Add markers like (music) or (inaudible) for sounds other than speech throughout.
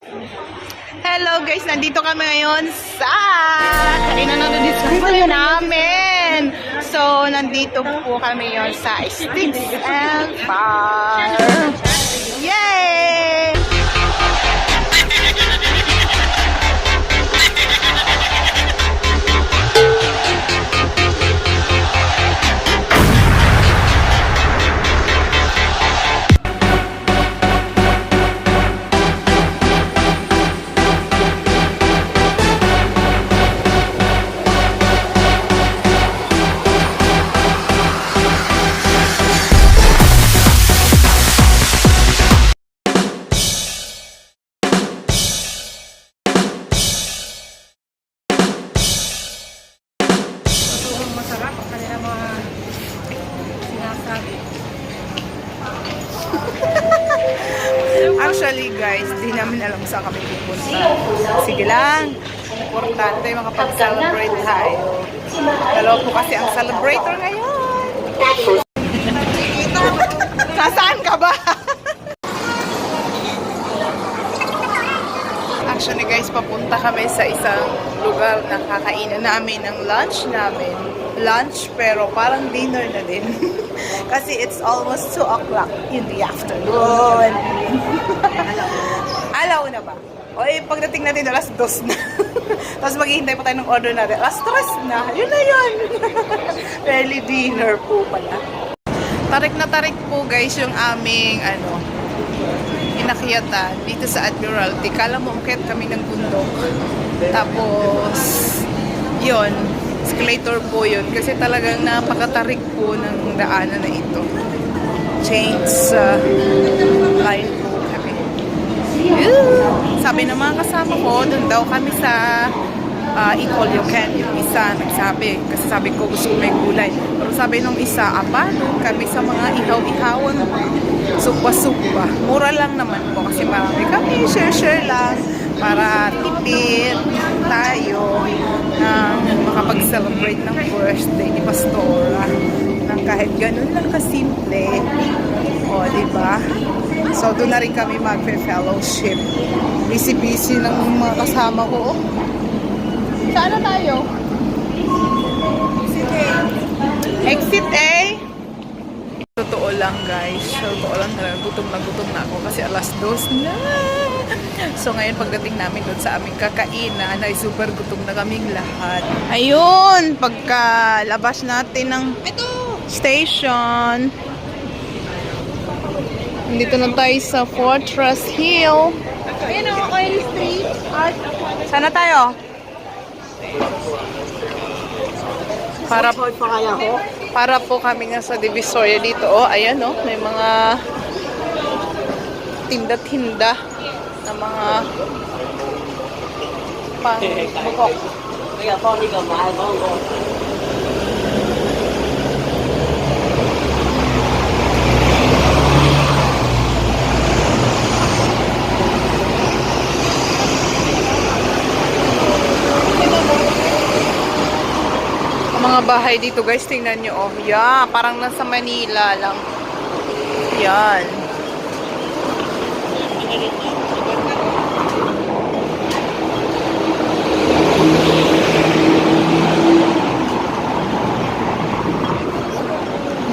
Hello guys, nandito kami ngayon sa kainan na discover namin. So, nandito po kami ngayon sa Sticks and Fire. Actually guys, di namin alam saan kami pupunta. Sige lang. Importante makapag-celebrate tayo. Dalawa po kasi ang celebrator ngayon. Nasaan ka ba? Actually guys, papunta kami sa isang lugar na kakainan namin ng lunch namin. Lunch pero parang dinner na din. (laughs) Kasi it's almost 2 o'clock in the afternoon. (laughs) Alaw na ba? O eh, pagdating natin alas 2 na. (laughs) Tapos maghihintay pa tayo ng order natin. Alas 3 na. Yun na yun. Early dinner po pala. Tarik na tarik po guys yung aming ano, inakyatan dito sa Admiralty. Kala mo umakyat kami ng bundok. Tapos, yon escalator po yun. Kasi talagang napakatarik po ng daanan na ito. Chains uh, line po kami. Sabi ng mga kasama ko, doon daw kami sa uh, Equal You Can. Yung isa nagsabi. Kasi sabi ko gusto ko may gulay. Pero sabi nung isa, apa, doon kami sa mga ihaw-ihawan. Supa-supa. Mura lang naman po kasi marami kami. Share-share lang para tipid tayo na makapag-celebrate ng birthday ni Pastora ng kahit ganun lang kasimple. O, di ba? So, doon na rin kami magpe-fellowship. Busy-busy ng mga kasama ko. Saan na tayo? Exit A. Totoo lang guys. Totoo lang talaga. Gutom na gutom na ako kasi alas dos na. So ngayon pagdating namin doon sa aming kakainan ay super gutom na kaming lahat. Ayun! Pagkalabas natin ng station. Dito na tayo sa Fortress Hill. Ayan o, Oil Street. Art. Sana tayo? Para pa kaya ko. Para po kami nga sa Divisoria dito. Oh, ayan oh, may mga tinda-tinda na mga pang bukok. Ang mga bahay dito guys, tingnan nyo oh. Yeah, parang nasa Manila lang. Yan.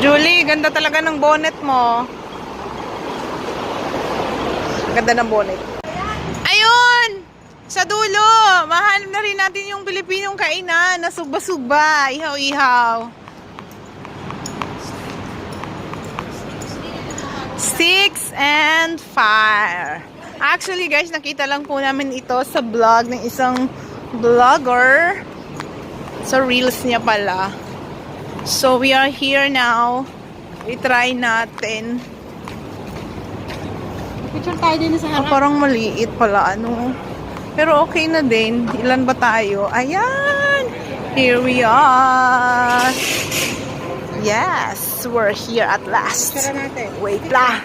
Julie, ganda talaga ng bonnet mo. Ganda ng bonnet. Sa dulo! Mahanap na rin natin yung Pilipinong kainan na sugba-sugba, ihaw-ihaw. Six and fire. Actually guys, nakita lang po namin ito sa vlog ng isang vlogger. Sa reels niya pala. So we are here now. I-try natin. Picture tayo din sa Ah, parang maliit pala, ano. Pero okay na din. Ilan ba tayo? Ayan! Here we are! Yes! We're here at last. Wait la!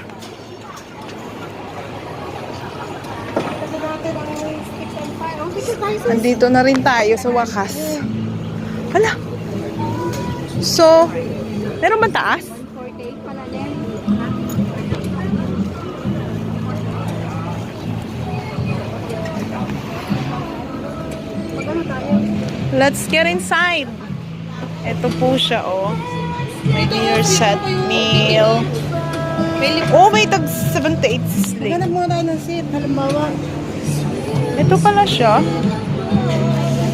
Andito na rin tayo sa wakas. Hala! So, meron ba taas? Let's get inside. Ito po siya, oh. May dinner set meal. Oh, may tag 78 sling. Hanap muna tayo ng seat. Halimbawa, Ito pala siya.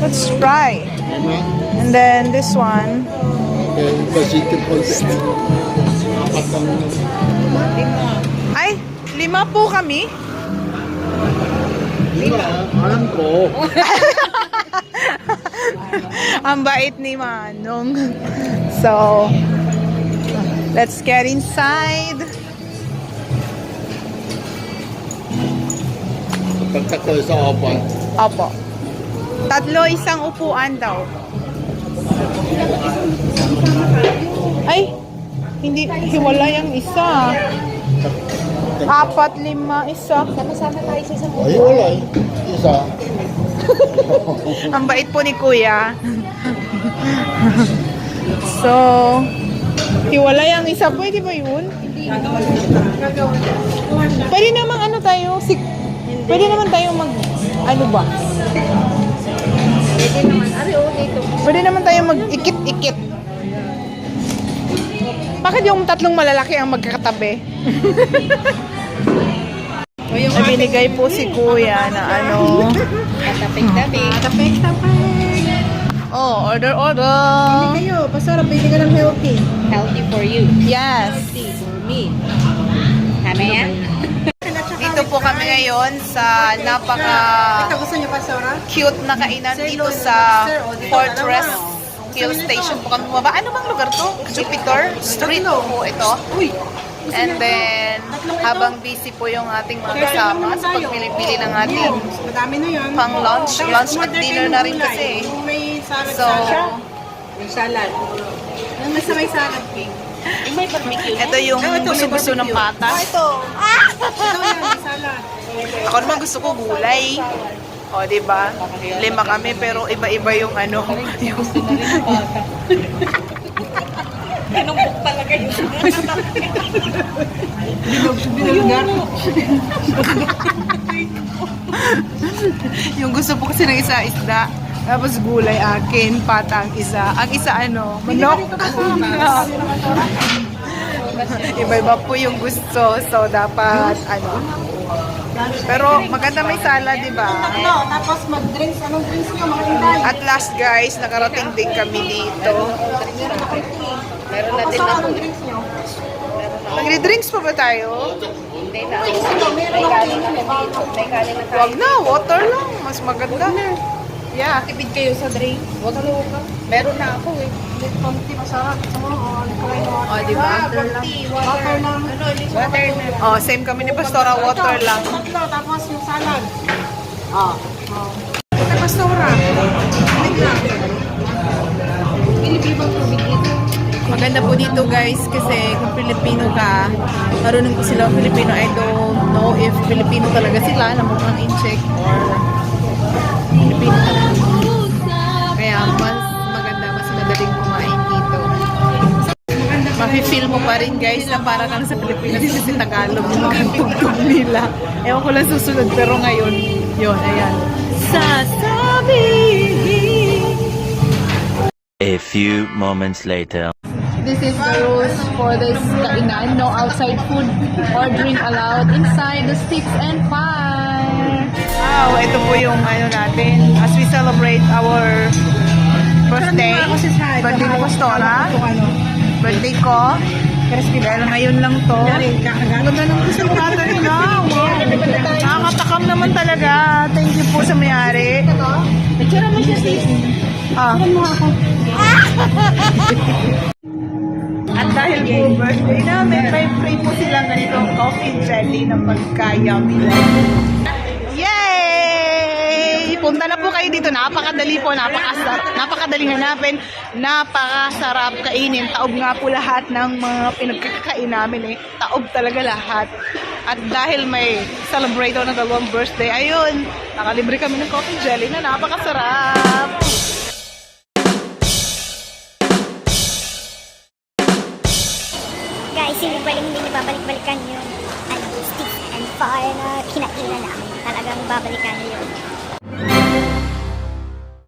Let's try. And then this one. Ay, lima po kami. lima. Alam ko. (laughs) (laughs) Ang bait ni Manong. So, let's get inside. Pagkako sa apat. Opo. Tatlo, isang upuan daw. Ay, hindi, hiwalay ang isa. Apat, lima, isa. sama-sama tayo sa isang Ay, wala. eh. Isa. (laughs) Ang bait po ni Kuya. (laughs) so, hiwalay ang isa. Pwede ba yun? Pwede naman ano tayo, si, pwede naman tayo mag, ano ba? Pwede naman. Ari, oh, dito. Pwede naman tayo mag-ikit-ikit. Bakit yung tatlong malalaki ang magkakatabi? (laughs) May binigay po si Kuya na ano. Tapik-tapik. Tapik-tapik. Oh, order, order. Hindi kayo. Pasara, pwede ka ng healthy. Healthy for you. Yes. Healthy for me. Tama yan? Dito po kami ngayon sa napaka cute na kainan dito sa Fortress Hill Station po kami bumaba. Ano bang lugar to? Jupiter Street po ito. And then, habang busy po yung ating mga kasama sa pagpili-pili ng ating Madami na yun. pang lunch, lunch at dinner na rin kasi. Yung may salad So, Yung salad. Yung may may salad cake. Yung may barbecue. ito yung Ah, gusto-gusto ng patas. Ito yan, may salad. Ako naman gusto ko gulay. O, di ba? Lima kami pero iba-iba yung ano. (laughs) Yung, Kinumbok talaga yun. (laughs) yung gusto po kasi ng isa isda. Tapos gulay akin, pata ang isa. Ang isa ano, manok. (laughs) Iba-iba po yung gusto. So, dapat ano. Pero maganda may sala, di ba? Tatlo, tapos mag-drinks. Anong drinks niyo? Mga. At last guys, nakarating din kami dito. Meron na din Pasara ako. drinks niyo. Nagre-drinks pa ba tayo? Hindi na. May kanin na na, water lang. Mas maganda. Yeah. Tipid kayo sa drink. Huwag mo ka. Meron na ako eh. Konti masarap. Oo, kalay mo. O, di ba? Water lang. Water na. Oh, same kami ni Pastora, water lang. Tatlo, tapos yung salad. Ah. Oh. Ito, pastora. Wait lang. Pilipibang tubig dito. Maganda po dito guys kasi kung Pilipino ka, marunong po sila Filipino. I don't know if Filipino talaga sila, namukhang in-check or Filipino talaga. Kaya mas maganda, mas madaling kumain dito. Mafe-feel mo pa rin guys na para kang sa Pilipinas kasi Tagalog yung mga tugtog nila. Ewan ko lang susunod pero ngayon, yun, ayan. Sasabi A few moments later. This is the rules for this kainan. No outside food. Ordering allowed inside the sticks and fire. Wow, ito po yung ano natin. As we celebrate our birthday. Birthday ni Pastora. Birthday ko. Dahil ngayon lang to. Ang ganda ng natin nila. Wow. Nakakatakam naman talaga. Thank you po sa mayari. Picture mo siya sis. Ah. (laughs) At dahil po birthday namin, may free po silang ganitong coffee jelly na pagka-yummy. Yay! Punta na po kayo dito. Napakadali po, napakasarap, napakadaling hanapin, napakasarap kainin. Taob nga po lahat ng mga pinagkakain namin eh. Taob talaga lahat. At dahil may celebrate ng dalawang birthday, ayun, nakalibre kami ng coffee jelly na napakasarap. Guys, hindi balik hindi niyo babalik-balikan yung ano, stick and fire na kinakainan namin. Talagang babalikan niyo yun.